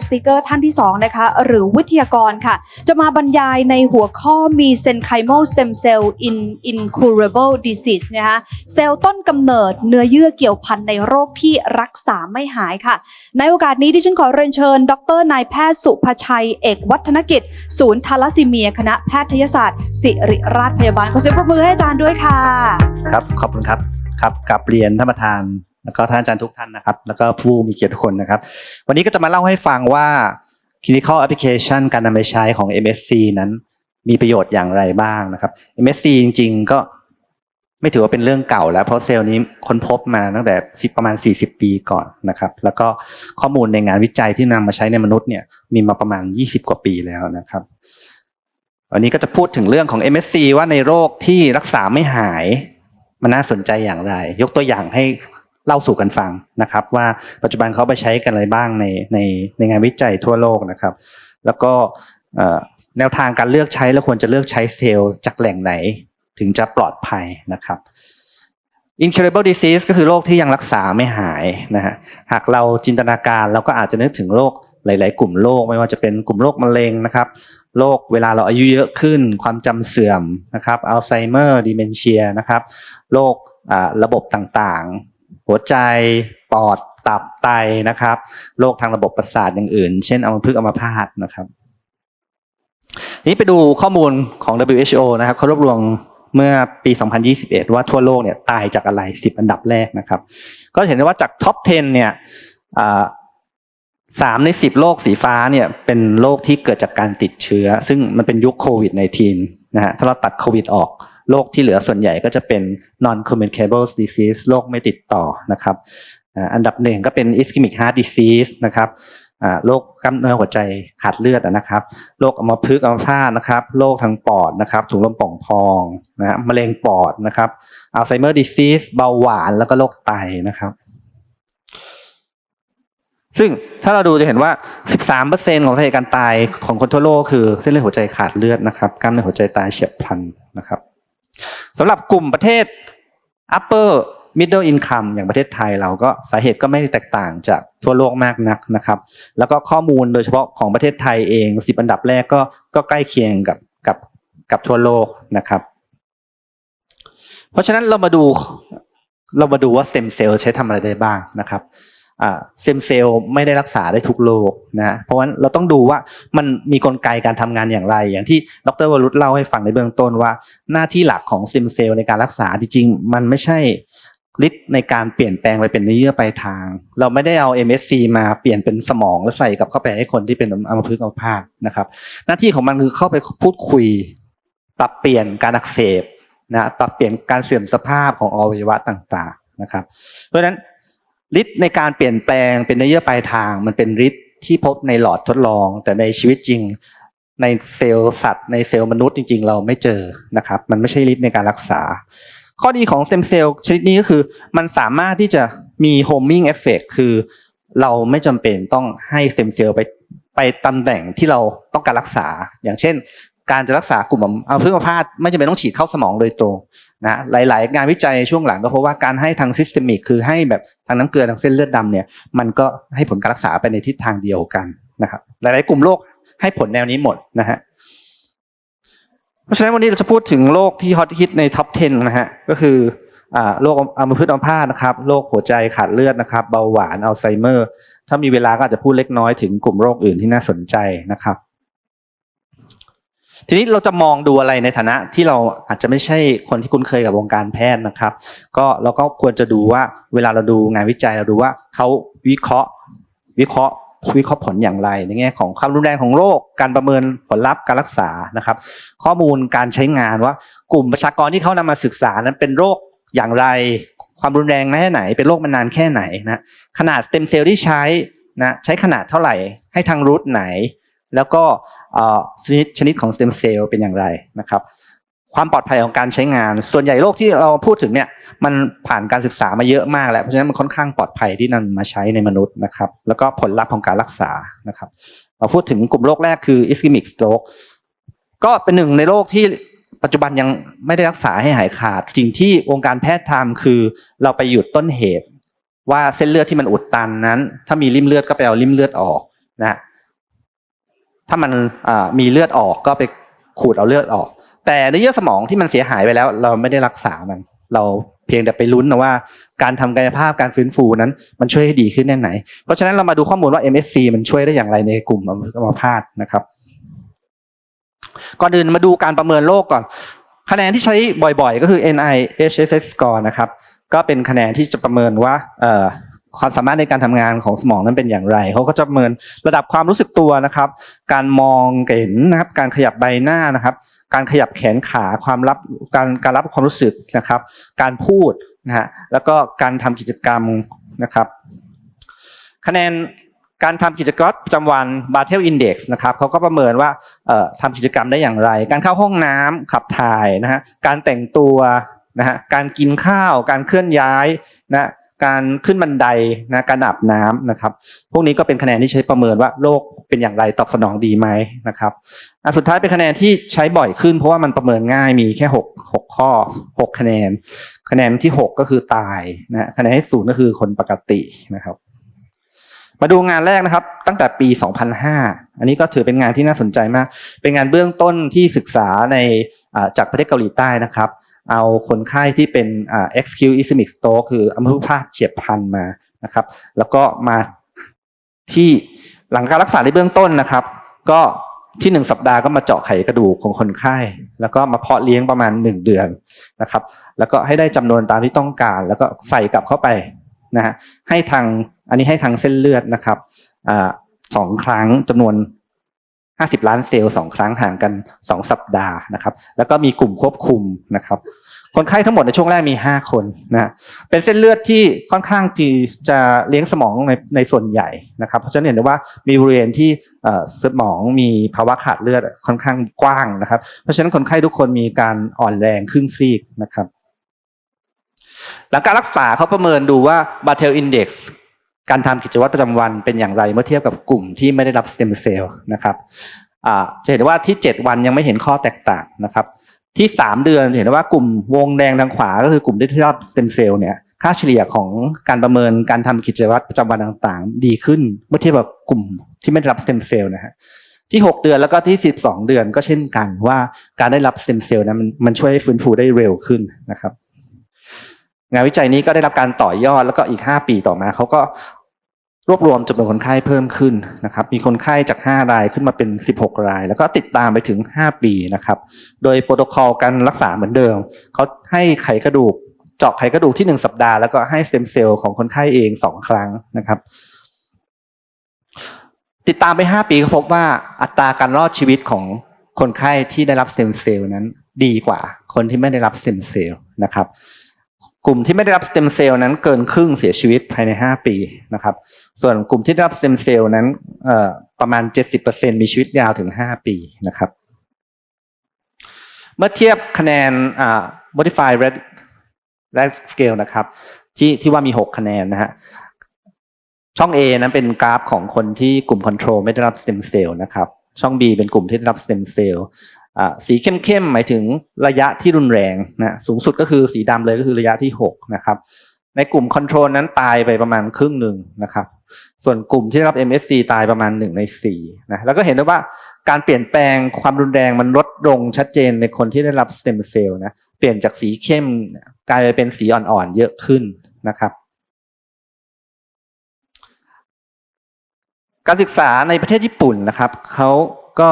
สปีกเกอร์ท่านที่2นะคะหรือวิทยากรค่ะ จะมาบรรยายในหัวข้อมี mesenchymal stem cell in incurable disease นะคะเซลล์ต้นกำเนิดเนื้อเยื่อเกี่ยวพันในโรคที่รักษาไม่หายค่ะ ในโอกาสนี้ดิฉันขอเรียนเชิญ ดรนายแพทย์สุภชัย เอกวัฒนกิจ ศูนย์ทาลัสซีเมีย คณะแพทยศาสตร์ ศิริราชพยาบาลขอเสียงปรบมือให้อาจารย์ด้วยค่ะ ครับ ขอบคุณครับครับกับเรียนท่านประธาน แล้วก็ท่านอาจารย์ทุกท่านนะครับ แล้วก็ผู้มีเกียรติทุกคนนะครับ วันนี้ก็จะมาเล่าให้ฟังว่า clinical application การนำไปใช้ของ MSC นั้น มีประโยชน์อย่างไรบ้างนะครับ MSC จริง ๆ ก็ไม่ถือว่าเป็นเรื่องเก่าแล้วเพราะเซลล์นี้ค้นพบมาตั้งแต่10ประมาณ 40 ปีก่อนนะครับ แล้วก็ข้อมูลในงานวิจัยที่นำมาใช้ในมนุษย์เนี่ยมีมาประมาณ 20 กว่าปีแล้วนะครับวันนี้ก็จะพูดถึงเรื่องของ MSC ว่าในโรคที่รักษาไม่หาย มันน่าสนใจอย่างไร ยกตัวอย่างให้ เล่าสู่กันฟังนะครับ ว่าปัจจุบันเขาไปใช้กันอะไรบ้างในในในงานวิจัยทั่วโลกนะครับ แล้วก็แนวทางการเลือกใช้แล้วควรจะเลือกใช้เซลล์จากแหล่งไหนถึงจะปลอดภัยนะครับ incurable disease ก็คือโรคที่ยังรักษาไม่หายนะฮะหากเราจินตนาการเราก็อาจจะนึกถึงโรคหลาย ๆ กลุ่มโรคไม่ว่าจะเป็นกลุ่มโรคมะเร็งนะครับโรคเวลาเราอายุเยอะขึ้น ความจำเสื่อมนะครับอัลไซเมอร์ดิเมนเชียนะครับโรคระบบต่างๆ หัวใจปอดตับไตนะครับโรคทางระบบประสาทอย่างอื่น เช่นอัมพฤกษ์อัมพาตนะครับ นี้ไปดูข้อมูลของ WHO นะครับเขารวบรวมเมื่อปี 2021 ว่าทั่วโลกเนี่ยตายจากอะไร 10 อันดับแรกนะครับ ก็เห็นได้ว่าจากท็อป 10 เนี่ยสามในสิบโรคสีฟ้าเนี่ยเป็นโรคที่เกิดจากการติดเชื้อ ซึ่งมันเป็นยุคโควิด -19 นะฮะถ้าเราตัดโควิดออก โรคที่เหลือส่วนใหญ่ก็จะเป็น non communicable disease โรคไม่ติดต่อนะครับอันดับหนึ่งก็เป็น ischemic heart disease นะครับโรคกล้ามเนื้อหัวใจขาดเลือดนะครับโรคอัมพฤกษ์อัมพาตนะครับโรคทางปอดนะครับถุงลมป่องพองนะฮะมะเร็งปอดนะครับอัลไซเมอร์ดิซีสเบาหวานแล้วก็โรคไตนะครับ ซึ่งถ้าเราดูจะเห็นว่า 13%ของสาเหตุการตายของคนทั่วโลกคือเส้นเลือดหัวใจขาดเลือดนะครับกล้ามเนื้อหัวใจตายเฉียบพลันนะครับ สำหรับกลุ่มประเทศ upper middle income อย่างประเทศไทยเราก็สาเหตุก็ไม่แตกต่างจากทั่วโลกมากนักนะครับ แล้วก็ข้อมูลโดยเฉพาะของประเทศไทยเอง10อันดับแรกก็ก็ใกล้เคียงกับกับกับทั่วโลกนะครับ เพราะฉะนั้นเรามาดูเรามาดูว่าสเต็มเซลล์ใช้ทำอะไรได้บ้างนะครับ เต็มเซลล์ไม่ได้รักษาได้ทุกโรคนะเพราะฉะนั้นเราต้องดูว่ามันมีกลไกการทำงานอย่างไร อย่างที่ดรวรุษเล่าให้ฟังในเบื้องต้นว่า หน้าที่หลักของเต็มเซลล์ในการรักษาจริงๆ มันไม่ใช่ฤทธิ์ในการเปลี่ยนแปลงไปเป็นเนื้อเยื่อปลายทาง เราไม่ได้เอา MSC มาเปลี่ยนเป็นสมองแล้วใส่กับเข้าไปให้คนที่เป็นอัมพฤกษ์อัมพาตนะครับ หน้าที่ของมันคือเข้าไปพูดคุย ปรับเปลี่ยนการอักเสบนะปรับเปลี่ยนการเสื่อมสภาพของอวัยวะต่างๆนะครับ เพราะฉะนั้น ฤทธิ์ในการเปลี่ยนแปลงเป็นเนื้อเยื่อปลายทาง มันเป็นฤทธิ์ที่พบในหลอดทดลอง แต่ในชีวิตจริง ในเซลล์สัตว์ในเซลล์มนุษย์จริง ๆ เราไม่เจอนะครับ มันไม่ใช่ฤทธิ์ในการรักษา ข้อดีของสเต็มเซลล์ชนิดนี้ก็คือ มันสามารถที่จะมีโฮมมิ่งเอฟเฟกคือเราไม่จำเป็นต้องให้สเต็มเซลล์ไปไปตำแหน่งที่เราต้องการรักษา อย่างเช่น การจะรักษากลุ่มอัมพฤกษ์อัมพาตไม่จำเป็นต้องฉีดเข้าสมองโดยตรง นะหลาย ๆ งานวิจัยช่วงหลังก็เพราะว่าการให้ทางซิสเตมิกคือให้แบบทางน้ำเกลือทางเส้นเลือดดำเนี่ยมันก็ให้ผลการรักษาไปในทิศทางเดียวกันนะครับหลาย ๆ กลุ่มโรคให้ผลแนวนี้หมดนะฮะเพราะฉะนั้นวันนี้เราจะพูดถึงโรคที่ฮอตฮิตในท็อป 10 นะฮะก็คืออโรคอัมพฤกษ์อัมพาตนะครับโรคหัวใจขาดเลือดนะครับ เบาหวานอัลไซเมอร์ ถ้ามีเวลาก็อาจจะพูดเล็กน้อยถึงกลุ่มโรคอื่นที่น่าสนใจนะครับ ทีนี้เราจะมองดูอะไรในฐานะที่เราอาจจะไม่ใช่คนที่คุ้นเคยกับวงการแพทย์นะครับ ก็เราก็ควรจะดูว่าเวลาเราดูงานวิจัยเราดูว่าเขาวิเคราะห์ วิเคราะห์วิเคราะห์ผลอย่างไร ในแง่ของความรุนแรงของโรคการประเมินผลลัพธ์การรักษานะครับ ข้อมูลการใช้งานว่ากลุ่มประชากรที่เขานำมาศึกษานั้นเป็นโรคอย่างไร ความรุนแรงแค่ไหน เป็นโรคมานานแค่ไหนนะขนาดสเต็มเซลล์ที่ใช้นะใช้ขนาดเท่าไหร่ให้ทางรูทไหน แล้วก็ชนิดชนิดของสเต็มเซลล์เป็นอย่างไรนะครับ ความปลอดภัยของการใช้งาน ส่วนใหญ่โรคที่เราพูดถึงเนี่ยมันผ่านการศึกษามาเยอะมากแล้วเพราะฉะนั้นมันค่อนข้างปลอดภัยที่นำมาใช้ในมนุษย์นะครับ แล้วก็ผลลัพธ์ของการรักษานะครับเราพูดถึงกลุ่มโรคแรกคือ ischemic stroke ก็เป็นหนึ่งในโรคที่ปัจจุบันยังไม่ได้รักษาให้หายขาด สิ่งที่วงค์การแพทย์ทำคือเราไปหยุดต้นเหตุ ว่าเส้นเลือดที่มันอุดตันนั้น ถ้ามีริมเลือดก็ไปเอาริมเลือดออกนะ ถ้ามันมีเลือดออกก็ไปขูดเอาเลือดออก แต่ในเยื่อสมองที่มันเสียหายไปแล้ว เราไม่ได้รักษามัน เราเพียงแต่ไปลุ้นนะว่า การทำกายภาพการฟื้นฟูนั้น มันช่วยให้ดีขึ้นแน่ไหน เพราะฉะนั้นเรามาดูข้อมูลว่า MSC มันช่วยได้อย่างไรในกลุ่มอัมพาตนะครับ ก่อนอื่นมาดูการประเมินโรคก่อน คะแนนที่ใช้บ่อยๆ ก็คือ NIHSS score นะครับ ก็เป็นคะแนนที่จะประเมินว่า ความสามารถในการทำงานของสมองนั้นเป็นอย่างไรเขาก็จะเมินระดับความรู้สึกตัวนะครับ การมองเห็นนะครับ การขยับใบหน้านะครับ การขยับแขนขาความรับการการรับความรู้สึกนะครับ การพูดนะฮะแล้วก็การทำกิจกรรมนะครับ คะแนนการทำกิจกรรมประจำวันบาเทลอินเด็กซ์นะครับเขาก็ประเมินว่าเอ่อทำกิจกรรมได้อย่างไร การเข้าห้องน้ำขับถ่ายนะฮะการแต่งตัวนะฮะการกินข้าว การเคลื่อนย้ายนะ การขึ้นบันไดนะการอาบน้ำนะครับ พวกนี้ก็เป็นคะแนนที่ใช้ประเมินว่าโรคเป็นอย่างไรตอบสนองดีไหมนะครับอันสุดท้ายเป็นคะแนนที่ใช้บ่อยขึ้น เพราะว่ามันประเมินง่ายมีแค่หกหกข้อหกคะแนน คะแนนที่หกก็คือตายนะคะแนนที่ศูนย์ก็คือคนปกตินะครับ มาดูงานแรกนะครับ ตั้งแต่ปี 2005 อันนี้ก็ถือเป็นงานที่น่าสนใจมาก เป็นงานเบื้องต้นที่ศึกษาในจากประเทศเกาหลีใต้นะครับ เอาคนไข้ที่เป็นอ่า XQ ischemic stroke คืออัมพาตเฉียบพลันมานะครับ แล้วก็มาที่หลังการรักษาในเบื้องต้นนะครับ ก็ที่หนึ่งสัปดาห์ก็มาเจาะไขกระดูกของคนไข้ แล้วก็มาเพาะเลี้ยงประมาณหนึ่งเดือนนะครับ แล้วก็ให้ได้จำนวนตามที่ต้องการ แล้วก็ใส่กลับเข้าไปนะฮะให้ทางอันนี้ให้ทางเส้นเลือดนะครับอสองครั้งจำนวน 50 ล้านเซลล์สองครั้งห่างกัน 2 สัปดาห์นะครับ แล้วก็มีกลุ่มควบคุมนะครับ คนไข้ทั้งหมดในช่วงแรกมี 5 คนนะเป็นเส้นเลือดที่ค่อนข้างที่จะเลี้ยงสมองในในส่วนใหญ่นะครับ เพราะฉะนั้นเห็นได้ว่ามีบริเวณที่สมองมีภาวะขาดเลือดค่อนข้างกว้างนะครับ เพราะฉะนั้นคนไข้ทุกคนมีการอ่อนแรงครึ่งซีกนะครับ หลังการรักษาเขาประเมินดูว่า Bartel Index กซ์ การทำกิจวัตรประจำวันเป็นอย่างไรเมื่อเทียบกับกลุ่มที่ไม่ได้รับสเต็มเซลล์นะครับจะเห็นว่าที่ 7 วันยังไม่เห็นข้อแตกต่างนะครับ ที่ 3 เดือนเห็นว่ากลุ่มวงแดงทางขวาก็คือกลุ่มที่ได้รับสเต็มเซลล์เนี่ยค่าเฉลี่ยของการประเมินการทำกิจวัตรประจำวันต่างๆ ดีขึ้นเมื่อเทียบกับกลุ่มที่ไม่ได้รับสเต็มเซลล์นะฮะที่ 6 เดือนแล้วก็ที่ 12 เดือนก็เช่นกันว่าการได้รับสเต็มเซลล์นั้นมันมันช่วยให้ฟื้นฟูได้เร็วขึ้นนะครับ งานวิจัยนี้ก็ได้รับการต่อยอดแล้วก็อีก 5 ปีต่อมาเขาก็รวบรวมจำนวนคนไข้เพิ่มขึ้นนะครับ มีคนไข้จาก 5 รายขึ้นมาเป็น 16 ราย แล้วก็ติดตามไปถึง 5 ปีนะครับ โดยโปรโตคอลการรักษาเหมือนเดิมเขาให้ไขกระดูกเจาะไขกระดูกที่ 1 สัปดาห์แล้วก็ให้สเต็มเซลล์ของคนไข้เอง 2 ครั้งนะครับ ติดตามไป 5 ปีก็พบว่าอัตราการรอดชีวิตของคนไข้ที่ได้รับสเต็มเซลล์นั้นดีกว่าคนที่ไม่ได้รับสเต็มเซลล์นะครับ กลุ่มที่ไม่ได้รับสเต็มเซลล์นั้นเกินครึ่งเสียชีวิตภายใน 5 ปีนะครับ ส่วนกลุ่มที่ได้รับสเต็มเซลล์นั้นเอ่อประมาณ 70%มีชีวิตยาวถึง 5 ปีนะครับ เมื่อเทียบคะแนน modified red red scale นะครับ ที่ที่ว่ามี 6 คะแนนนะฮะช่อง A นั้นเป็นกราฟของคนที่กลุ่มคอนโทรลไม่ได้รับสเต็มเซลล์นะครับ ช่อง B เป็นกลุ่มที่ได้รับสเต็มเซลล์ สีเข้มๆหมายถึงระยะที่รุนแรงนะสูงสุดก็คือสีดำเลยก็คือระยะที่ 6 นะครับ ในกลุ่มคอนโทรลนั้นตายไปประมาณครึ่งหนึ่งนะครับ ส่วนกลุ่มที่ได้รับ MSC ตายประมาณ 1 ใน 4 นะแล้วก็เห็นได้ว่าการเปลี่ยนแปลงความรุนแรงมันลดลงชัดเจนในคนที่ได้รับสเต็มเซลล์นะเปลี่ยนจากสีเข้มกลายไปเป็นสีอ่อนๆเยอะขึ้นนะครับการศึกษาในประเทศญี่ปุ่นนะครับเขาก็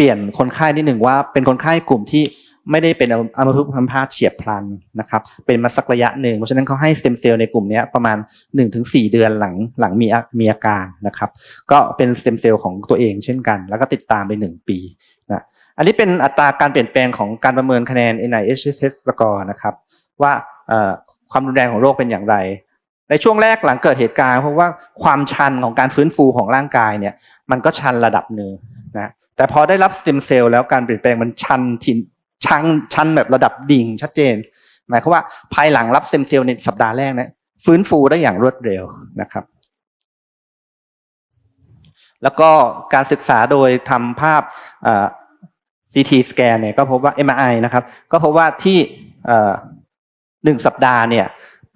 ปลี่ยนคนไข้นิดหนึ่งว่าเป็นคนไข้กลุ่มที่ไม่ได้เป็นอัมพฤกษ์อัมพาตเฉียบพลันนะครับเป็นมาสักระยะหนึ่งเพราะฉะนั้นเขาให้สเต็มเซลล์ในกลุ่มนี้ประมาณ 1-4 เดือนหลังหลังมีอามีอาการนะครับก็เป็นสเต็มเซลล์ของตัวเองเช่นกัน แล้วก็ติดตามไป 1 ปีนะอันนี้เป็นอัตราการเปลี่ยนแปลงของการประเมินคะแนน NIHSS score นะครับว่าความรุนแรงของโรคเป็นอย่างไรในช่วงแรกหลังเกิดเหตุการณ์เพราะว่าความชันของการฟื้นฟูของร่างกายเนี่ยมันก็ชันระดับหนึ่งนะ แต่พอได้รับสเต็มเซลล์แล้วการเปลี่ยนแปลงมันชันทินชันชันแบบระดับดิ่งชัดเจน หมายความว่าภายหลังรับสเต็มเซลล์ในสัปดาห์แรกนะฟื้นฟูได้อย่างรวดเร็วนะครับ แล้วก็การศึกษาโดยทำภาพเอ่อ CT สแกนเนี่ยก็พบว่า MRI นะครับ ก็พบว่าที่เอ่อหนึ่งสัปดาห์เนี่ย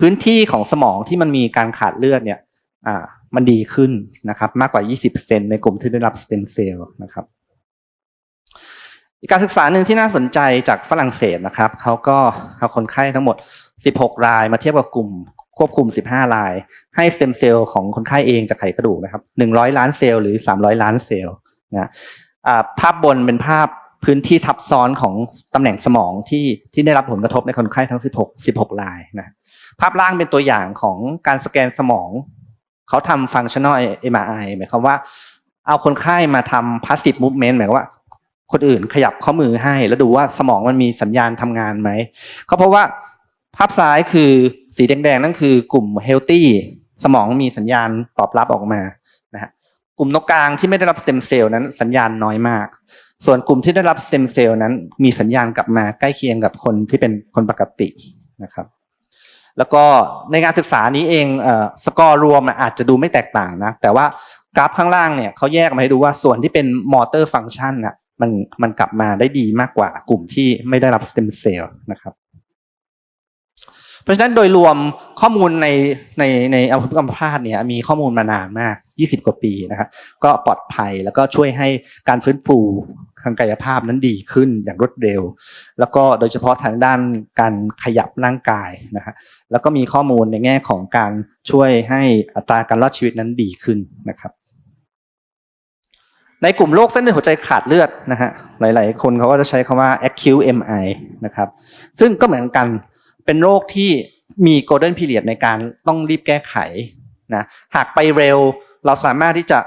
พื้นที่ของสมองที่มันมีการขาดเลือดเนี่ยอ่ามันดีขึ้นนะครับ มากกว่า 20%ในกลุ่มที่ได้รับสเต็มเซลล์นะครับ อีกการศึกษาหนึ่งที่น่าสนใจจากฝรั่งเศสนะครับเขาก็เอาคนไข้ทั้งหมด 16 รายมาเทียบกับกลุ่มควบคุม 15 ราย ให้สเต็มเซลล์ของคนไข้เองจากไขกระดูกนะครับ 100 ล้านเซลล์หรือ 300 ล้านเซลล์นะภาพบนเป็นภาพพื้นที่ทับซ้อนของตำแหน่งสมองที่ที่ได้รับผลกระทบในคนไข้ทั้ง 16 16 รายนะภาพล่างเป็นตัวอย่างของการสแกนสมอง เขาทำ functional MRI หมายความว่าเอาคนไข้มาทำ passive movement หมายความว่า คนอื่นขยับข้อมือให้ แล้วดูว่าสมองมันมีสัญญาณทำงานไหมเขาเพราะว่าภาพซ้ายคือสีแดงๆนั่นคือกลุ่ม healthy สมองมีสัญญาณตอบรับออกมานะฮะกลุ่มนกกลางที่ไม่ได้รับสเต็มเซลล์นั้นสัญญาณน้อยมาก ส่วนกลุ่มที่ได้รับสเต็มเซลล์นั้น มีสัญญาณกลับมาใกล้เคียงกับคนที่เป็นคนปกตินะครับ แล้วก็ในงานศึกษานี้เองเอ่อสกอร์รวมอะอาจจะดูไม่แตกต่างนะ แต่ว่ากราฟข้างล่างเนี่ยเขาแยกมาให้ดูว่าส่วนที่เป็นมอเตอร์ฟังก์ชันน่ะ มันมันกลับมาได้ดีมากกว่ากลุ่มที่ไม่ได้รับสเต็มเซลล์นะครับ เพราะฉะนั้นโดยรวมข้อมูลในในในอัมพฤกษ์อัมพาตเนี่ยมีข้อมูลมานานมาก 20 กว่าปีนะครับ ก็ปลอดภัยแล้วก็ช่วยให้การฟื้นฟูทางกายภาพนั้นดีขึ้นอย่างรวดเร็ว แล้วก็โดยเฉพาะทางด้านการขยับร่างกายนะฮะแล้วก็มีข้อมูลในแง่ของการช่วยให้อัตราการรอดชีวิตนั้นดีขึ้นนะครับ ในกลุ่มโรคเส้นเลือดหัวใจขาดเลือดนะฮะหลาย ๆ คนเขาก็จะใช้คำว่า acute MI นะครับซึ่งก็เหมือนกันเป็นโรคที่มี golden period ในการต้องรีบแก้ไขนะหากไปเร็วเราสามารถที่จะ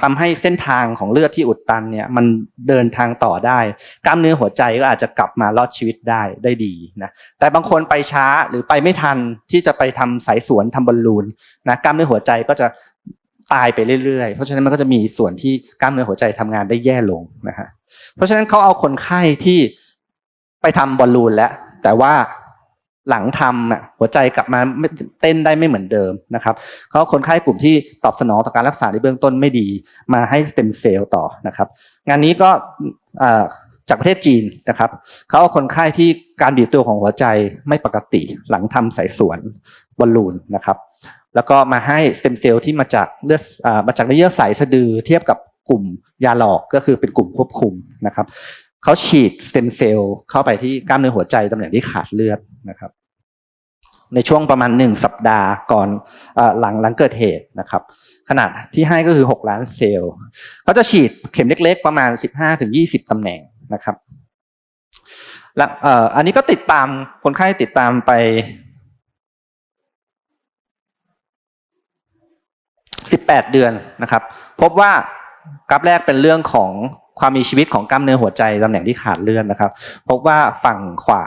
ทำให้เส้นทางของเลือดที่อุดตันเนี่ยมันเดินทางต่อได้ กล้ามเนื้อหัวใจก็อาจจะกลับมารอดชีวิตได้ได้ดีนะแต่บางคนไปช้าหรือไปไม่ทันที่จะไปทำสายสวนทำบอลลูนนะกล้ามเนื้อหัวใจก็จะ ตายไปเรื่อยๆ เพราะฉะนั้นมันก็จะมีส่วนที่กล้ามเนื้อหัวใจทำงานได้แย่ลงนะฮะ เพราะฉะนั้นเขาเอาคนไข้ที่ไปทำบอลลูนแล้ว แต่ว่าหลังทำอะหัวใจกลับมาเต้นได้ไม่เหมือนเดิมนะครับเขาเอาคนไข้กลุ่มที่ตอบสนองต่อการรักษาในเบื้องต้นไม่ดี มาให้สเต็มเซลล์ต่อนะครับ งานนี้ก็จากประเทศจีนนะครับเขาเอาคนไข้ที่การบีบตัวของหัวใจไม่ปกติ หลังทำสายสวนบอลลูนนะครับ แล้วก็มาให้สเต็มเซลล์ที่มาจากเลือดอ่ามาจากเนื้อเยื่อใสสะดือเทียบกับกลุ่มยาหลอกก็คือเป็นกลุ่มควบคุมนะครับเขาฉีดสเต็มเซลล์เข้าไปที่กล้ามเนื้อหัวใจตำแหน่งที่ขาดเลือดนะครับ ในช่วงประมาณหนึ่งสัปดาห์ก่อนเออหลังหลังเกิดเหตุนะครับ ขนาดที่ให้ก็คือ6ล้านเซลล์เขาจะฉีดเข็มเล็กๆ ประมาณ15ถึง20ตำแหน่งนะครับและเอ่ออันนี้ก็ติดตามคนไข้ติดตามไป 18 เดือนนะครับ พบว่ากราฟแรกเป็นเรื่องของความมีชีวิตของกล้ามเนื้อหัวใจตำแหน่งที่ขาดเลือดนะครับ พบว่าฝั่งขวา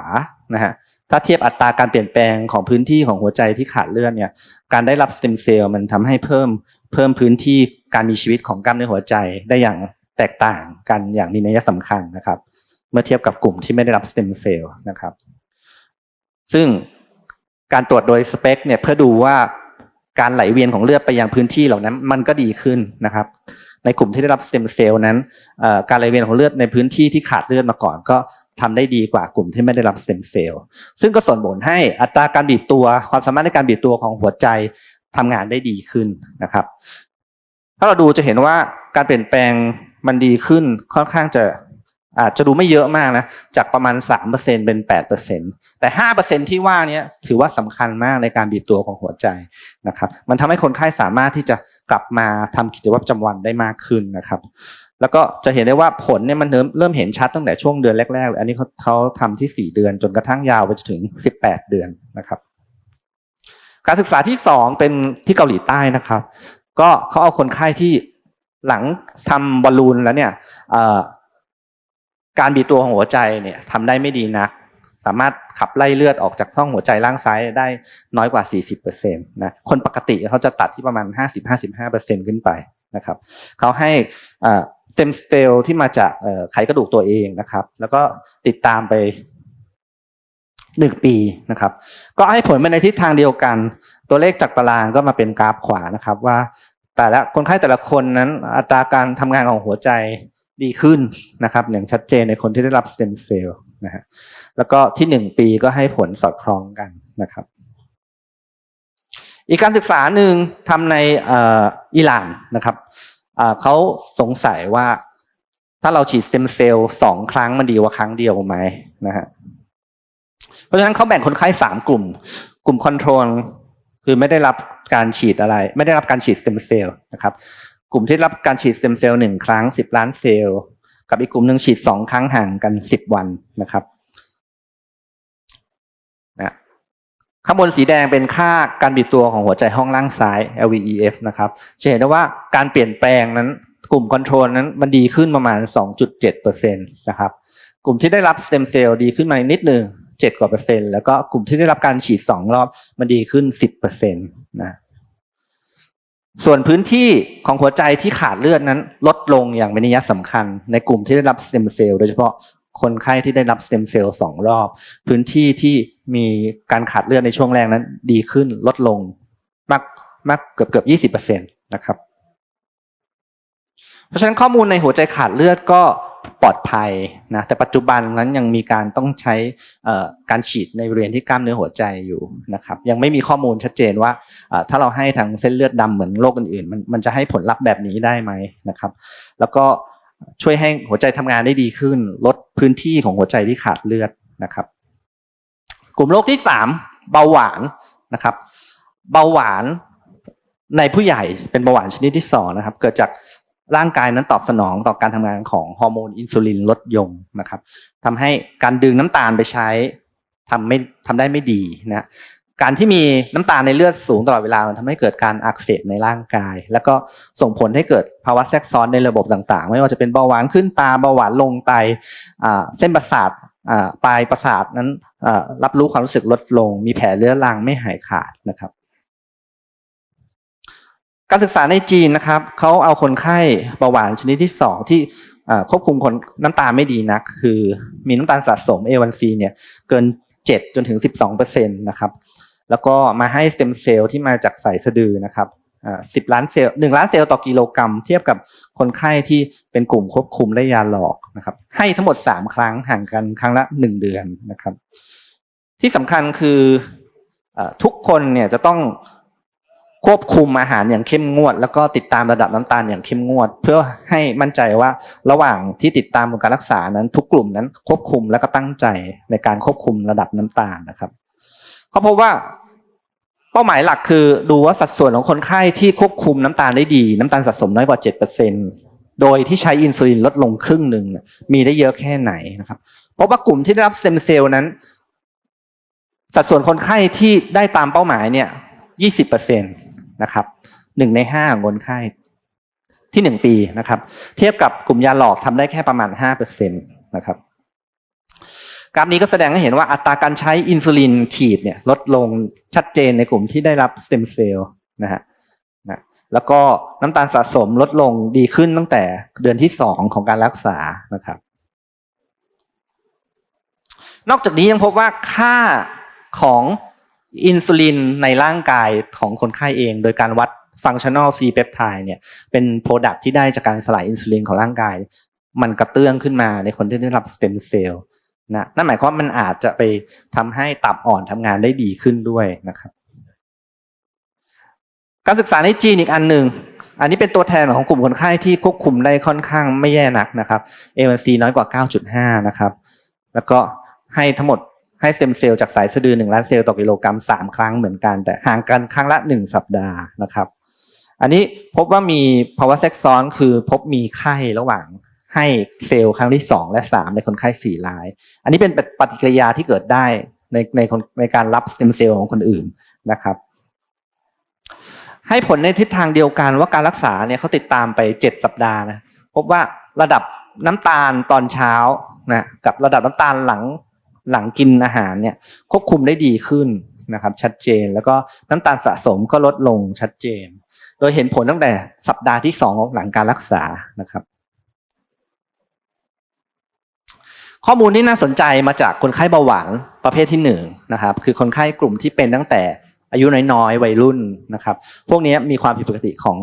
นะฮะถ้าเทียบอัตราการเปลี่ยนแปลงของพื้นที่ของหัวใจที่ขาดเลือดเนี่ยการได้รับสเต็มเซลล์มันทำให้เพิ่มเพิ่มพื้นที่การมีชีวิตของกล้ามเนื้อหัวใจได้อย่างแตกต่างกันอย่างมีนัยสำคัญนะครับ เมื่อเทียบกับกลุ่มที่ไม่ได้รับสเต็มเซลล์นะครับ ซึ่งการตรวจโดยสเปคเนี่ยเพื่อดูว่า การไหลเวียนของเลือดไปยังพื้นที่เหล่านั้น มันก็ดีขึ้นนะครับ ในกลุ่มที่ได้รับสเต็มเซลล์นั้นการไหลเวียนของเลือดในพื้นที่ที่ขาดเลือดมาก่อนก็ทำได้ดีกว่ากลุ่มที่ไม่ได้รับสเต็มเซลล์ซึ่งก็ส่งผลให้อัตราการบีบตัวความสามารถในการบีบตัวของหัวใจทำงานได้ดีขึ้นนะครับ ถ้าเราดูจะเห็นว่าการเปลี่ยนแปลงมันดีขึ้นค่อนข้างจะ อาจจะดูไม่เยอะมากนะ จากประมาณ 3%เป็น 8%แต่ 5%ที่ว่าเนี้ยถือว่าสำคัญมากในการบีบตัวของหัวใจนะครับ มันทำให้คนไข้สามารถที่จะกลับมาทำกิจวัตรประจำวันได้มากขึ้นนะครับ แล้วก็จะเห็นได้ว่าผลเนี่ยมันเริ่มเริ่มเห็นชัดตั้งแต่ช่วงเดือนแรกๆเลยอันนี้เขาเขาทำที่ 4 เดือนจนกระทั่งยาวไปถึง 18 เดือนนะครับ การศึกษาที่สองเป็นที่เกาหลีใต้นะครับ ก็เขาเอาคนไข้ที่หลังทำบอลลูนแล้วเนี่ยเอ่อ การบีบตัวของหัวใจเนี่ยทำได้ไม่ดีนัก สามารถขับไล่เลือดออกจากช่องหัวใจล่างซ้ายได้น้อยกว่า 40%นะคนปกติเขาจะตัดที่ประมาณ 50-55%ขึ้นไปนะครับเขาให้สเต็มเซลล์ที่มาจากไขกระดูกตัวเองนะครับ แล้วก็ติดตามไปหนึ่งปีนะครับ ก็ให้ผลมาในทิศทางเดียวกัน ตัวเลขจากตารางก็มาเป็นกราฟขวานะครับ ว่าแต่ละคนไข้แต่ละคนนั้นอัตราการทำงานของหัวใจ ดีขึ้นนะครับ อย่างชัดเจนในคนที่ได้รับสเต็มเซลล์นะฮะแล้วก็ที่หนึ่งปีก็ให้ผลสอดคล้องกันนะครับ อีกการศึกษาหนึ่งทำในอ,อิหร่านนะครับเขาสงสัยว่าถ้าเราฉีดสเต็มเซลล์สองครั้งมันดีกว่าครั้งเดียวไหมนะฮะเพราะฉะนั้นเขาแบ่งคนไข้สามกลุ่ม กลุ่มคอนโทรลคือไม่ได้รับการฉีดอะไร ไม่ได้รับการฉีดสเต็มเซลล์นะครับ กลุ่มที่รับการฉีดสเต็มเซลล์หนึ่งครั้งสิบล้านเซลล์ กับอีกกลุ่มหนึ่งฉีดสองครั้งห่างกันสิบวันนะครับนะข้างบนสีแดงเป็นค่าการบีบตัวของหัวใจห้องล่างซ้าย LVEF นะครับจะเห็นได้ว่าการเปลี่ยนแปลงนั้นกลุ่มคอนโทรลนั้นมันดีขึ้นประมาณ 2.7%นะครับกลุ่มที่ได้รับสเต็มเซลล์ดีขึ้นมานิดหนึ่ง7กว่าเปอร์เซ็นต์แล้วก็กลุ่มที่ได้รับการฉีดสองรอบมันดีขึ้น 10%นะ ส่วนพื้นที่ของหัวใจที่ขาดเลือดนั้น ลดลงอย่างมีนัยสำคัญ ในกลุ่มที่ได้รับสเต็มเซลล์โดยเฉพาะคนไข้ที่ได้รับสเต็มเซลล์สองรอบ พื้นที่ที่มีการขาดเลือดในช่วงแรกนั้น ดีขึ้นลดลงมากมากเกือบเกือบยี่สิบเปอร์เซ็นตนะครับ เพราะฉะนั้นข้อมูลในหัวใจขาดเลือดก็ปลอดภัยนะแต่ปัจจุบันนั้นยังมีการต้องใช้การฉีดในบริเวณที่กล้ามเนื้อหัวใจอยู่นะครับ ยังไม่มีข้อมูลชัดเจนว่าถ้าเราให้ทางเส้นเลือดดำเหมือนโรคอื่นๆมันมันจะให้ผลลัพธ์แบบนี้ได้ไหมนะครับ แล้วก็ช่วยให้หัวใจทำงานได้ดีขึ้น ลดพื้นที่ของหัวใจที่ขาดเลือดนะครับ กลุ่มโรคที่สามเบาหวานนะครับ เบาหวานในผู้ใหญ่เป็นเบาหวานชนิดที่สองนะครับ เกิดจาก ร่างกายนั้นตอบสนองต่อการทำงานของฮอร์โมนอินซูลินลดลงนะครับทำให้การดึงน้ำตาลไปใช้ทำไม่ทำได้ไม่ดีนะการที่มีน้ำตาลในเลือดสูงตลอดเวลามันทำให้เกิดการอักเสบในร่างกาย แล้วก็ส่งผลให้เกิดภาวะแทรกซ้อนในระบบต่างๆ ไม่ว่าจะเป็นเบาหวานขึ้นตาเบาหวานลงไตเส้นประสาทปลายประสาทนั้นรับรู้ความรู้สึกลดลง มีแผลเรื้อรังไม่หายขาดนะครับ การศึกษาในจีนนะครับเขาเอาคนไข้เบาหวานชนิดที่สองที่ควบคุมคนน้ำตาลไม่ดีนัก คือมีน้ำตาลสะสม A1C เนี่ยเกิน 7 จนถึง 12เปอร์เซ็นต์นะครับแล้วก็มาให้สเต็มเซลล์ที่มาจากสายสะดือนะครับอ่า10ล้านเซลล์1ล้านเซลล์ต่อกิโลกรัม เทียบกับคนไข้ที่เป็นกลุ่มควบคุมได้ยาหลอกนะครับ ให้ทั้งหมด3ครั้งห่างกันครั้งละ1เดือนนะครับ ที่สำคัญคืออทุกคนเนี่ยจะต้อง ควบคุมอาหารอย่างเข้มงวด แล้วก็ติดตามระดับน้ำตาลอย่างเข้มงวด เพื่อให้มั่นใจว่าระหว่างที่ติดตามการรักษานั้น ทุกกลุ่มนั้นควบคุมและก็ตั้งใจในการควบคุมระดับน้ำตาลนะครับเขาพบว่าเป้าหมายหลักคือดูว่าสัดส่วนของคนไข้ที่ควบคุมน้ำตาลได้ดี น้ำตาลสะสมน้อยกว่า7%โดยที่ใช้อินซูลินลดลงครึ่งหนึ่งมีได้เยอะแค่ไหนนะครับพบว่ากลุ่มที่ได้รับเต็มเซลล์นั้น สัดส่วนคนไข้ที่ได้ตามเป้าหมายเนี่ย20%นต นะครับหนึ่งในห้าของคนไข้ที่หนึ่งปีนะครับ เทียบกับกลุ่มยาหลอกทำได้แค่ประมาณ5%นะครับกราฟนี้ก็แสดงให้เห็นว่าอัตราการใช้อินซูลินฉีดเนี่ยลดลงชัดเจนในกลุ่มที่ได้รับสเต็มเซลล์นะฮะนะแล้วก็น้ำตาลสะสมลดลงดีขึ้นตั้งแต่เดือนที่สองของการรักษานะครับ นอกจากนี้ยังพบว่าค่าของ อินซูลินในร่างกายของคนไข้เอง โดยการวัดฟังชั่น a ลซีเปปไทด์เนี่ยเป็นโปรดักที่ได้จากการสลายอินซูลินของร่างกาย มันกระเตื้องขึ้นมาในคนที่ได้รับสเต็มเซลล์นะนั่นหมายความว่ามันอาจจะไปทำให้ตับอ่อนทำงานได้ดีขึ้นด้วยนะครับการศึกษาในจีนอีกอันหนึ่ง อันนี้เป็นตัวแทนของกลุ่มคนไข้ที่ควบคุมได้ค่อนข้างไม่แย่นักนะครับ A1C น้อยกว่า 9.5 นะครับ แล้วก็ให้ทั้งหมด ให้สเต็มเซลล์จากสายสะดือ1ล้านเซลล์ต่อกิโลกรัม3 ครั้งเหมือนกัน แต่ห่างกันครั้งละ 1 สัปดาห์นะครับ อันนี้พบว่ามีภาวะแทรกซ้อนคือพบมีไข้ระหว่างให้เซลล์ครั้งที่ 2 และ 3 ในคนไข้4ราย อันนี้เป็นปฏิกิริยาที่เกิดได้ในในคนในการรับสเต็มเซลล์ของคนอื่นนะครับ ให้ผลในทิศทางเดียวกันว่าการรักษาเนี่ยเขาติดตามไป 7 สัปดาห์นะพบว่าระดับน้ำตาลตอนเช้านะกับระดับน้ำตาลหลัง หลังกินอาหารเนี่ยควบคุมได้ดีขึ้นนะครับชัดเจนแล้วก็น้ำตาลสะสมก็ลดลงชัดเจน โดยเห็นผลตั้งแต่สัปดาห์ที่สองหลังการรักษานะครับ ข้อมูลที่น่าสนใจมาจากคนไข้เบาหวานประเภทที่หนึ่งนะครับ คือคนไข้กลุ่มที่เป็นตั้งแต่อายุน้อยๆวัยรุ่นนะครับ พวกนี้มีความผิดปกติของ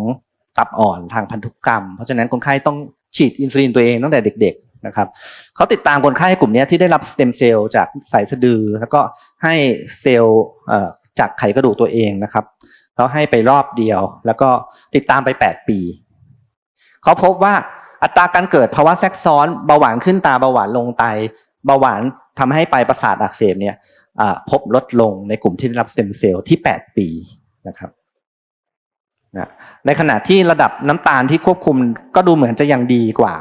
ตับอ่อนทางพันธุกรรม เพราะฉะนั้นคนไข้ต้องฉีดอินซูลินตัวเองตั้งแต่เด็กๆ นะครับเขาติดตามคนไข้กลุ่มนี้ที่ได้รับสเต็มเซลล์จากสายสะดือ แล้วก็ให้เซลล์จากไขกระดูกตัวเองนะครับเขาให้ไปรอบเดียว แล้วก็ติดตามไป 8 ปีเขาพบว่าอัตราการเกิดภาวะแทรกซ้อนเบาหวานขึ้นตาเบาหวานลงไตเบาหวานทำให้ปลายประสาทอักเสบเนี่ยพบลดลงในกลุ่มที่ได้รับสเต็มเซลล์ที่ 8 ปีนะครับในขณะที่ระดับน้ำตาลที่ควบคุมก็ดูเหมือนจะยังดีกว่า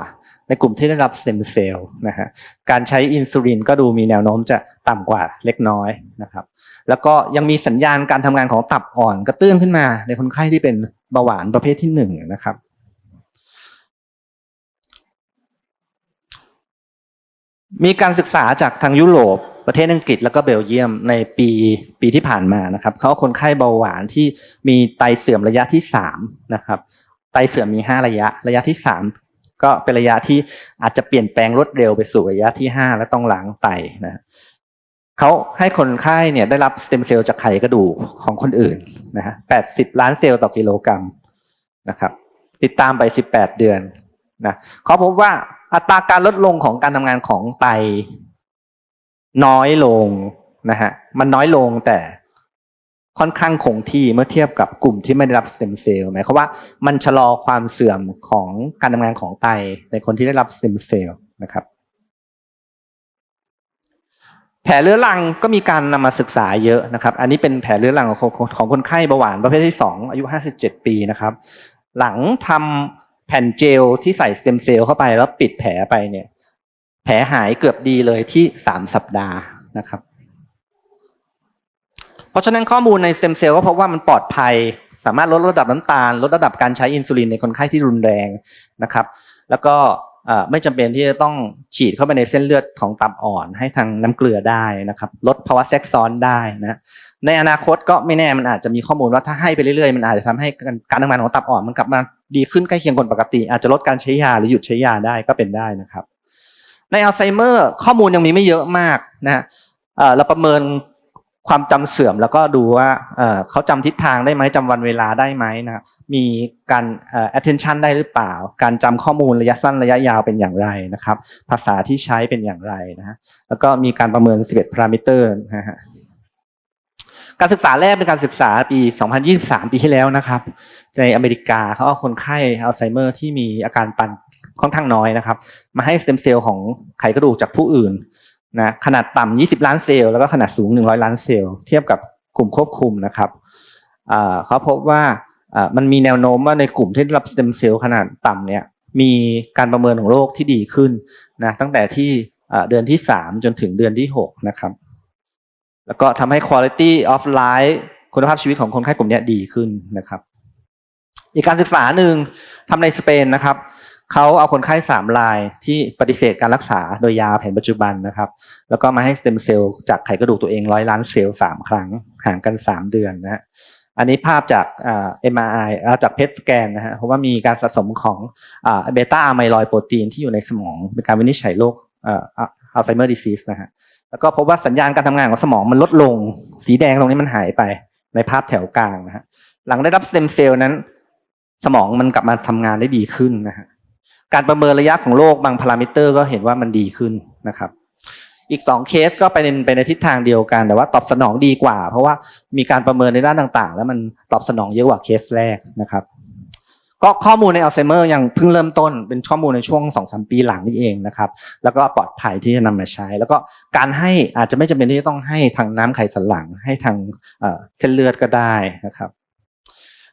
ในกลุ่มที่ได้รับสเต็มเซลล์นะฮะการใช้อินซูลินก็ดูมีแนวโน้มจะต่ำกว่าเล็กน้อยนะครับ แล้วก็ยังมีสัญญาณการทำงานของตับอ่อนกระตุ้นขึ้นมา ในคนไข้ที่เป็นเบาหวานประเภทที่หนึ่งนะครับมีการศึกษาจากทางยุโรปประเทศอังกฤษแล้วก็เบลเยียมในปีปีที่ผ่านมานะครับเขาเอาคนไข้เบาหวานที่มีไตเสื่อมระยะที่สามนะครับไตเสื่อมมีห้าระยะ ระยะที่สาม ก็เป็นระยะที่อาจจะเปลี่ยนแปลงรวดเร็วไปสู่ระยะที่ห้าและต้องล้างไตนะเขาให้คนไข้เนี่ยได้รับสเต็มเซลล์จากไขกระดูกของคนอื่นนะฮะแปดสิบล้านเซลล์ต่อกิโลกรัมนะครับ ติดตามไปสิบแปดเดือนนะเขาพบว่าอัตราการลดลงของการทำงานของไตน้อยลงนะฮะมันน้อยลงแต่ ค่อนข้างคงที่เมื่อเทียบกับกลุ่มที่ไม่ได้รับสเต็มเซลล์หมายความว่ามันชะลอความเสื่อมของการทำงานของไตในคนที่ได้รับสเต็มเซลล์นะครับ แผลเรื้อรังก็มีการนำมาศึกษาเยอะนะครับ อันนี้เป็นแผลเรื้อรังของของคนไข้เบาหวานประเภทที่สองอายุ 57 ปีนะครับ หลังทำแผ่นเจลที่ใส่สเต็มเซลล์เข้าไปแล้วปิดแผลไปเนี่ย แผลหายเกือบดีเลยที่สามสัปดาห์นะครับ เพราะฉะนั้นข้อมูลในสเต็มเซลล์ก็พบว่ามันปลอดภัย สามารถลดระดับน้ำตาล ลดระดับการใช้อินซูลินในคนไข้ที่รุนแรงนะครับ แล้วก็ไม่จำเป็นที่จะต้องฉีดเข้าไปในเส้นเลือดของตับอ่อนให้ทางน้ำเกลือได้นะครับ ลดภาวะแทรกซ้อนได้นะในอนาคตก็ไม่แน่มันอาจจะมีข้อมูลว่าถ้าให้ไปเรื่อยๆมันอาจจะทำให้การทำงานของตับอ่อนมันกลับมาดีขึ้นใกล้เคียงคนปกติ อาจจะลดการใช้ยาหรือหยุดใช้ยาได้ก็เป็นได้นะครับ ในอัลไซเมอร์ข้อมูลยังมีไม่เยอะมากนะเราประเมิน ความจำเสื่อมแล้วก็ดูว่าเขาจำทิศทางได้ไหมจำวันเวลาได้ไหมนะครับมีการ attention ได้หรือเปล่า การจำข้อมูลระยะสั้นระยะยาวเป็นอย่างไรนะครับ ภาษาที่ใช้เป็นอย่างไรนะแล้วก็มีการประเมิน 11พารามิเตอร์นะฮะการศึกษาแรกเป็นการศึกษาปี 2023 ปีที่แล้วนะครับ ในอเมริกาเขาเอาคนไข้อัลไซเมอร์ที่มีอาการปันค่อนข้างน้อยนะครับ มาให้สเต็มเซลล์ของไขกระดูกจากผู้อื่น นะขนาดต่ำ20 ล้านเซลล์แล้วก็ขนาดสูง 100 ล้านเซลล์เทียบกับกลุ่มควบคุมนะครับเขาพบว่ามันมีแนวโน้มว่าในกลุ่มที่รับสเต็มเซลล์ขนาดต่ำเนี่ยมีการประเมินของโรคที่ดีขึ้นนะตั้งแต่ที่เดือนที่ 3 จนถึงเดือนที่ 6 นะครับ แล้วก็ทำให้ quality of life คุณภาพชีวิตของคนไข้กลุ่มนี้ดีขึ้นนะครับ อีกการศึกษาหนึ่งทำในสเปนนะครับ เขาเอาคนไข้สามรายที่ปฏิเสธการรักษาโดยยาแผนปัจจุบันนะครับ แล้วก็มาให้สเต็มเซลล์จากไขกระดูกตัวเองร้อยล้านเซลล์สามครั้งห่างกันสามเดือนนะฮะอันนี้ภาพจากเอ่า MRI อ่าจากเพ t สแกนนะฮะเพราะว่ามีการสะสมของเบต้าอะไมลอยโปรตีนที่อยู่ในสมองเป็นการวินิจฉัยโรคอัลไซเมอร์ดิซีสนะฮะแล้วก็พบว่าสัญญาณการทำงานของสมองมันลดลง สีแดงตรงนี้มันหายไปในภาพแถวกลางนะฮะหลังได้รับสเต็มเซลล์นั้น สมองมันกลับมาทำงานได้ดีขึ้นนะฮะ การประเมินระยะของโรคบางพารามิเตอร์ก็เห็นว่ามันดีขึ้นนะครับ อีกสองเคสก็ไปในไปในทิศทางเดียวกัน แต่ว่าตอบสนองดีกว่า เพราะว่ามีการประเมินในด้านต่าง ๆ แล้วมันตอบสนองเยอะกว่าเคสแรกนะครับ ก็ข้อมูลในอัลไซเมอร์ยังเพิ่งเริ่มต้นเป็นข้อมูลในช่วงสองสามปีหลังนี่เองนะครับ แล้วก็ปลอดภัยที่จะนำมาใช้ แล้วก็การให้อาจจะไม่จำเป็นที่จะต้องให้ทางน้ำไขสันหลังให้ทางเอ่อเส้นเลือดก็ได้นะครับ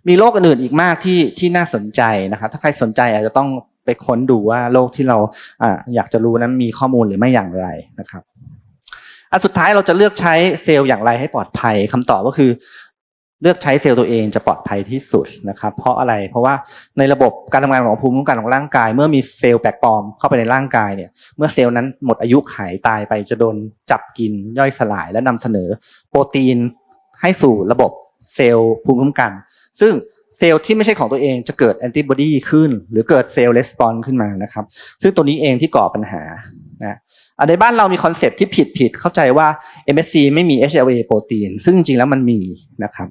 มีโรคอื่นๆอีกมากที่ที่น่าสนใจนะครับ ถ้าใครสนใจอาจจะต้อง ไปค้นดูว่าโรคที่เราออยากจะรู้นั้นมีข้อมูลหรือไม่อย่างไรนะครับอันสุดท้ายเราจะเลือกใช้เซลล์อย่างไรให้ปลอดภัยคำตอบก็คือเลือกใช้เซลล์ตัวเองจะปลอดภัยที่สุดนะครับ เพราะอะไรเพราะว่าในระบบการทำงานของภูมิคุ้มกันของร่างกาย เมื่อมีเซลล์แปลกปลอมเข้าไปในร่างกายเนี่ย เมื่อเซลล์นั้นหมดอายุไขตายไปจะโดนจับกินย่อยสลายและนำเสนอ โปรตีนให้สู่ระบบเซลล์ภูมิคุ้มกัน ซึ่ง เซลล์ที่ไม่ใช่ของตัวเองจะเกิดแอนติบอดีขึ้น หรือเกิดเซลล์レスปอนขึ้นมานะครับ ซึ่งตัวนี้เองที่ก่อปัญหานะในบ้านเรามีคอนเซปที่ผิดผิดเข้าใจว่า MSC ไม่มี HLA โปรตีน ซึ่งจริงๆแล้วมันมีนะครับ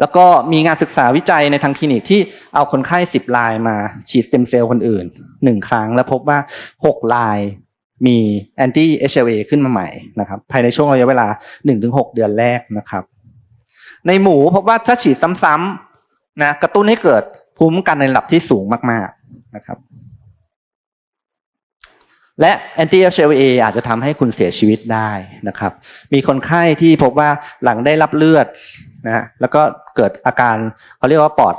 แล้วก็มีงานศึกษาวิจัยในทางคลินิกที่เอาคนไข้สิบรายมาฉีดสเต็มเซลล์คนอื่นหนึ่งครั้ง แล้วพบว่าหกรายมีแอนตี้ HLA ขึ้นมาใหม่นะครับ ภายในช่วงระยะเวลาหนึ่งถึงหกเดือนแรกนะครับ ในหมูพบว่าถ้าฉีดซ้ำๆนะกระตุ้นให้เกิดภูมิคุ้มกันในระดับที่สูงมาก ๆนะครับ และ anti HLA อาจจะทำให้คุณเสียชีวิตได้นะครับ มีคนไข้ที่พบว่าหลังได้รับเลือดนะฮะแล้วก็เกิดอาการเขาเรียกว่าปอด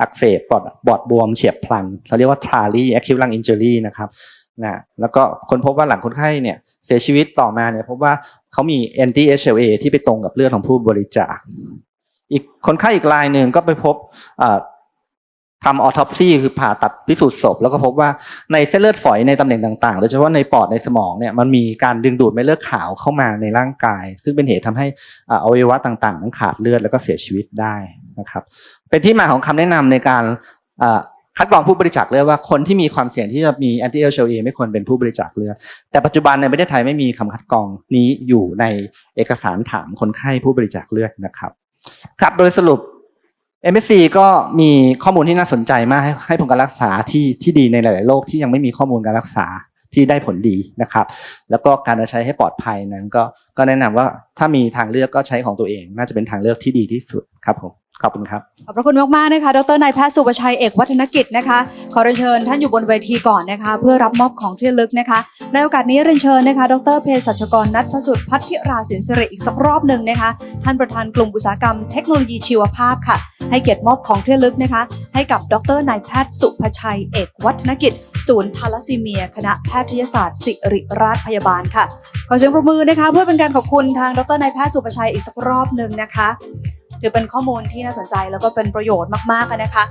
อักเสบปอดปอดบวมเฉียบพลันเขาเรียกว่า TARI acute lung injury นะครับนะแล้วก็คนพบว่าหลังคนไข้เนี่ยเสียชีวิตต่อมาเนี่ยพบว่าเขามี anti HLA ที่ไปตรงกับเลือดของผู้บริจาค อีกคนไข้อีกรายหนึ่งก็ไปพบทำออทอปซีคือผ่าตัดพิสูจน์ศพ แล้วก็พบว่าในเส้นเลือดฝอยในตำแหน่งต่างๆโดยเฉพาะในปอดในสมองเนี่ยมันมีการดึงดูดเม็ดเลือดขาวเข้ามาในร่างกาย ซึ่งเป็นเหตุทำให้อวัยวะต่างๆนั้นขาดเลือดแล้วก็เสียชีวิตได้นะครับ เป็นที่มาของคำแนะนำในการคัดกรองผู้บริจาคเลือดว่าคนที่มีความเสี่ยงที่จะมี anti HLA ไม่ควรเป็นผู้บริจาคเลือด แต่ปัจจุบันในประเทศไทยไม่มีคำคัดกรองนี้อยู่ในเอกสารถามคนไข้ผู้บริจาคเลือดนะครับ ครับโดยสรุป MSC ก็มีข้อมูลที่น่าสนใจมากให้ให้ผลการรักษาที่ที่ดีในหลาย ๆ โรคที่ยังไม่มีข้อมูลการรักษาที่ได้ผลดีนะครับ แล้วก็การใช้ให้ปลอดภัยนั้นก็ก็แนะนำว่าถ้ามีทางเลือกก็ใช้ของตัวเอง น่าจะเป็นทางเลือกที่ดีที่สุดครับผม ขอบคุณครับ ขอบพระคุณมากๆนะคะ ดรนายแพทย์สุประชัยเอกวัฒนกิจนะคะ ขอเรียนเชิญท่านอยู่บนเวทีก่อนนะคะ เพื่อรับมอบของที่ระลึกนะคะ ในโอกาสนี้เรียนเชิญนะคะ ดรเภสัชกรนัทสุดพัทธิราสินสิริอีกสักรอบหนึ่งนะคะ ท่านประธานกลุ่มอุตสาหกรรมเทคโนโลยีชีวภาพค่ะ ให้เกียรติมอบของที่ระลึกนะคะ ให้กับดรนายแพทย์สุภชัยเอกวัฒนกิจ ศูนย์ทาลัสซีเมีย คณะแพทยศาสตร์ศิริราชพยาบาลค่ะ ขอเสียงปรบมือนะคะ เพื่อเป็นการขอบคุณทางดรนายแพทย์สุภชัยอีกสักรอบหนึ่งนะคะ ถือเป็นข้อมูลที่น่าสนใจแล้วก็เป็นประโยชน์มากๆนะคะ